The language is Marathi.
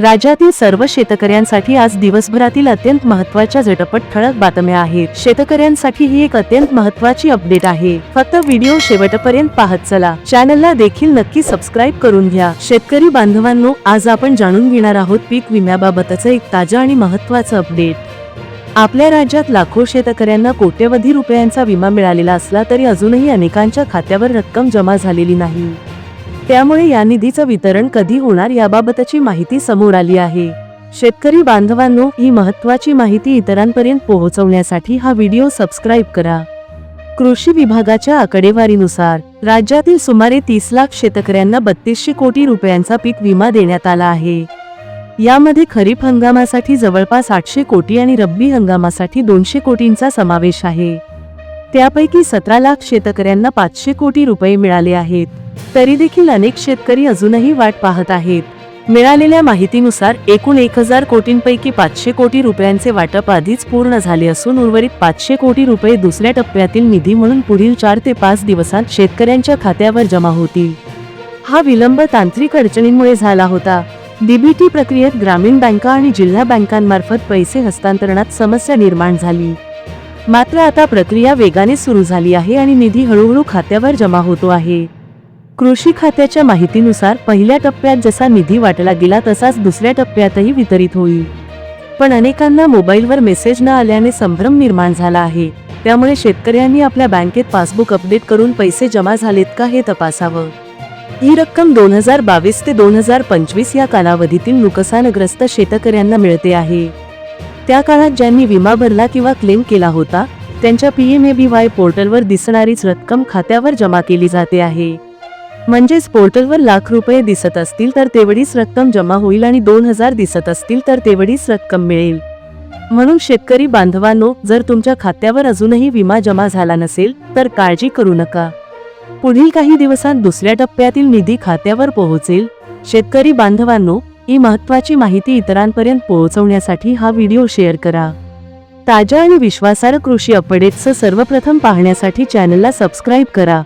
राज्यातील सर्व शेतकऱ्यांसाठी आज दिवसभरातील अत्यंत महत्त्वाच्या झटपट ठळक बातम्या आहेत. शेतकऱ्यांसाठी ही एक अत्यंत महत्त्वाची अपडेट आहे. फक्त व्हिडिओ शेवटपर्यंत पाहत चला. चॅनलला देखील नक्की सबस्क्राईब करून घ्या. शेतकरी बांधवांनो आज आपण जाणून घेणार आहोत पीक विम्याबाबतचं एक ताजं आणि महत्त्वाचं अपडेट. आपल्या राज्यात लाखो शेतकऱ्यांना कोट्यवधी रुपयांचा विमा मिळालेला असला तरी अजूनही अनेकांच्या खात्यावर रक्कम जमा झालेली नाही. त्यामुळे या निधीचं वितरण कधी होणार याबाबतची माहिती समोर आली आहे. शेतकरी बांधवांनो ही महत्वाची माहिती इतरांपर्यंत पोहोचवण्यासाठी हा व्हिडिओ सबस्क्राईब करा. कृषी विभागाच्या आकडेवारीनुसार राज्यातील सुमारे तीस लाख शेतकऱ्यांना बत्तीसशे कोटी रुपयांचा पीक विमा देण्यात आला आहे. यामध्ये खरीप हंगामासाठी जवळपास आठशे कोटी आणि रब्बी हंगामासाठी दोनशे कोटींचा समावेश आहे. त्यापैकी सतरा लाख शेतकऱ्यांना पाचशे कोटी रुपये मिळाले आहेत. तरी देखील अनेक शेतकरी अजूनही वाट पाहत आहेत. मिळालेल्या माहितीनुसार एकूण एक हजार कोटींपैकी पाचशे कोटी रुपयांचे वाटप आधीच पूर्ण झाले असून उर्वरित पाचशे कोटी रुपये दुसऱ्या टप्प्यातील निधी म्हणून पुढील चार ते पाच दिवसांत शेतकऱ्यांच्या खात्यावर जमा होतील. हा विलंब तांत्रिक अडचणींमुळे झाला होता. डीबीटी प्रक्रियेत ग्रामीण बँका आणि जिल्हा बँकांमार्फत पैसे हस्तांतरणात समस्या निर्माण झाली. मात्र आता प्रक्रिया वेगाने सुरू झाली आहे आणि निधी हळूहळू खात्यावर जमा होतो आहे. कृषी खात्याच्या माहितीनुसार पहिल्या टप्प्यात जसा निधी वाटला गेला तसाच दुसऱ्या टप्प्यातही वितरित होईल. पण अनेकांना मोबाईलवर मेसेज न आल्याने संभ्रम निर्माण झाला आहे. त्यामुळे शेतकऱ्यांनी आपल्या बँकेत पासबुक अपडेट करून पैसे जमा झालेत का हे तपासावं. ही रक्कम दोन हजार बावीस ते दोन हजार पंचवीस या कालावधीतील नुकसानग्रस्त शेतकऱ्यांना मिळते आहे. त्या काळात ज्यांनी विमा भरला किंवा क्लेम केला होता त्यांच्या पीएमएबीवाय पोर्टलवर दिसणारीच रक्कम खात्यावर जमा केली जाते आहे. म्हणजेच पोर्टलवर लाख रुपये दिसत असतील तर तेवढीच रक्कम जमा होईल आणि दोन हजार दिसत असतील तर तेवढीच रक्कम मिळेल. म्हणून शेतकरी बांधवांनो जर तुमच्या खात्यावर अजूनही विमा जमा झाला नसेल तर काळजी करू नका. पुढील काही दिवसांत दुसऱ्या टप्प्यातील निधी खात्यावर पोहोचेल. शेतकरी बांधवांनो ही महत्त्वाची माहिती इतरांपर्यंत पोहोचवण्यासाठी हा व्हिडिओ शेअर करा. ताज्या आणि विश्वासार्ह कृषी अपडेट्स सर्वप्रथम पाहण्यासाठी चॅनलला सबस्क्राईब करा.